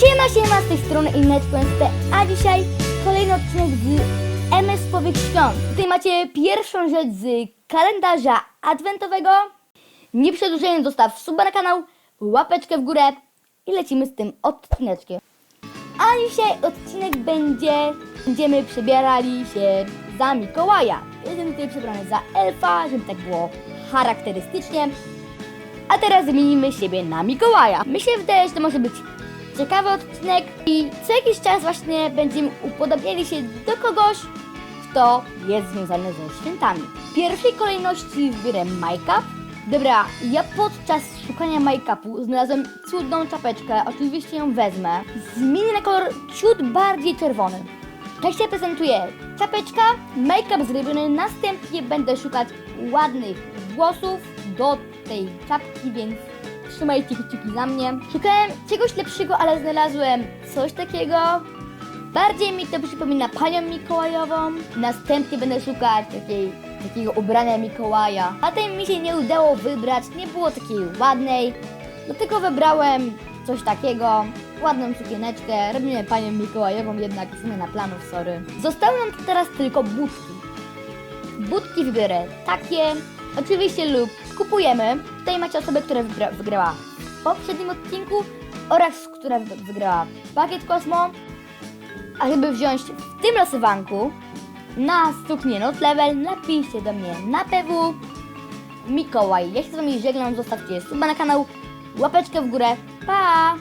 Siema, siema, z tej strony Innet.pl, a dzisiaj kolejny odcinek z MS Powiek Świąt. Tutaj macie pierwszą rzecz z kalendarza adwentowego. Nie przedłużając, zostaw suba na kanał, łapeczkę w górę i lecimy z tym odcineczkiem. A dzisiaj odcinek będzie, będziemy przebierali się za Mikołaja. Jestem tutaj przebrany za elfa, żeby tak było charakterystycznie. A teraz zmienimy siebie na Mikołaja. Mi się wydaje, że to może być ciekawy odcinek i co jakiś czas właśnie będziemy upodobniali się do kogoś, kto jest związany ze świętami. W pierwszej kolejności wybierę make-up. Dobra, ja podczas szukania make-upu znalazłem cudną czapeczkę, oczywiście ją wezmę. Zmienię na kolor ciut bardziej czerwony. Tak się prezentuje czapeczka, make-up zrobiony, następnie będę szukać ładnych włosów do tej czapki, więc trzymajcie kciuki za mnie. Szukałem czegoś lepszego, ale znalazłem coś takiego. Bardziej mi to przypomina panią Mikołajową. Następnie będę szukać takiej, takiego ubrania Mikołaja. A tej mi się nie udało wybrać, nie było takiej ładnej. Dlatego wybrałem coś takiego. Ładną sukieneczkę, robimy panią Mikołajową, jednak zmiana planów, sorry. Zostały nam teraz tylko budki. Budki wybiorę takie, oczywiście lub kupujemy. Tutaj macie osobę, która wygra, wygrała w poprzednim odcinku oraz która wy- wygrała pakiet Kosmo. A żeby wziąć w tym losowanku na suknię Not Level, napiszcie do mnie na PW Mikołaj. Ja się z wami żegnam, zostawcie suba na kanał, łapeczkę w górę. Pa!